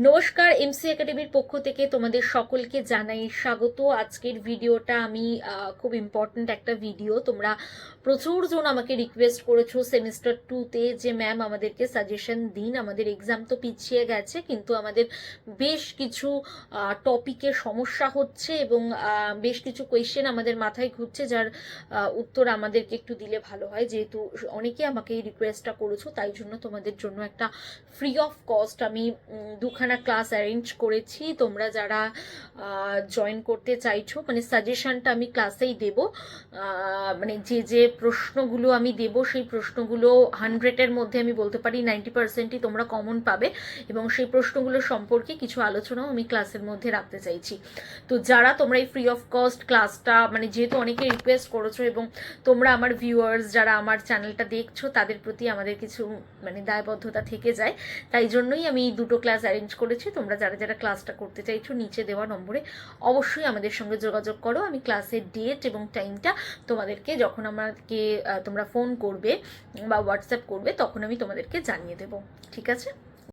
নমস্কার এমসি একাডেমির পক্ষ থেকে তোমাদের সকলকে জানাই স্বাগত। আজকের ভিডিওটা আমি খুব ইম্পর্ট্যান্ট একটা ভিডিও তোমরা প্রচুর জন আমাকে রিকোয়েস্ট করেছ সেমিস্টার টুতে যে ম্যাম আমাদেরকে সাজেশন দিন। আমাদের এক্সাম তো পিছিয়ে গেছে কিন্তু আমাদের বেশ কিছু টপিকে সমস্যা হচ্ছে এবং বেশ কিছু কোয়েশ্চেন আমাদের মাথায় ঘুরছে যার উত্তর আমাদেরকে একটু দিলে ভালো হয়। যেহেতু অনেকে আমাকে এই রিকোয়েস্টটা করেছ তাই জন্য তোমাদের জন্য একটা ফ্রি অফ কস্ট আমি উম, দুখানা ক্লাস অ্যারেঞ্জ করেছি। তোমরা যারা জয়েন করতে চাইছো মানে সাজেশনটা আমি ক্লাসেই দেব। মানে যে যে প্রশ্নগুলো আমি দেব, সেই প্রশ্নগুলো হান্ড্রেডের মধ্যে আমি বলতে পারি নাইনটি পার্সেন্টই তোমরা কমন পাবে এবং সেই প্রশ্নগুলো সম্পর্কে কিছু আলোচনাও আমি ক্লাসের মধ্যে রাখতে চাইছি। তো যারা তোমরা এই ফ্রি অফ কস্ট ক্লাসটা মানে যেহেতু অনেকে রিকোয়েস্ট করেছ এবং তোমরা আমার ভিউয়ার্স যারা আমার চ্যানেলটা দেখছ, তাদের প্রতি আমাদের কিছু মানে দায়বদ্ধতা থেকে যায়। তাই জন্যই আমি দুটো ক্লাস অ্যারেঞ্জ করেছি, তোমরা যারা যারা ক্লাসটা করতে চাইছো, নিচে দেওয়া নম্বরে অবশ্যই আমাদের সঙ্গে যোগাযোগ করো। আমি ক্লাসের ডেট এবং টাইমটা তোমাদেরকে যখন আমাকে তোমরা ফোন করবে বা হোয়াটসঅ্যাপ করবে, তখন আমি তোমাদেরকে জানিয়ে দেবো। ঠিক আছে?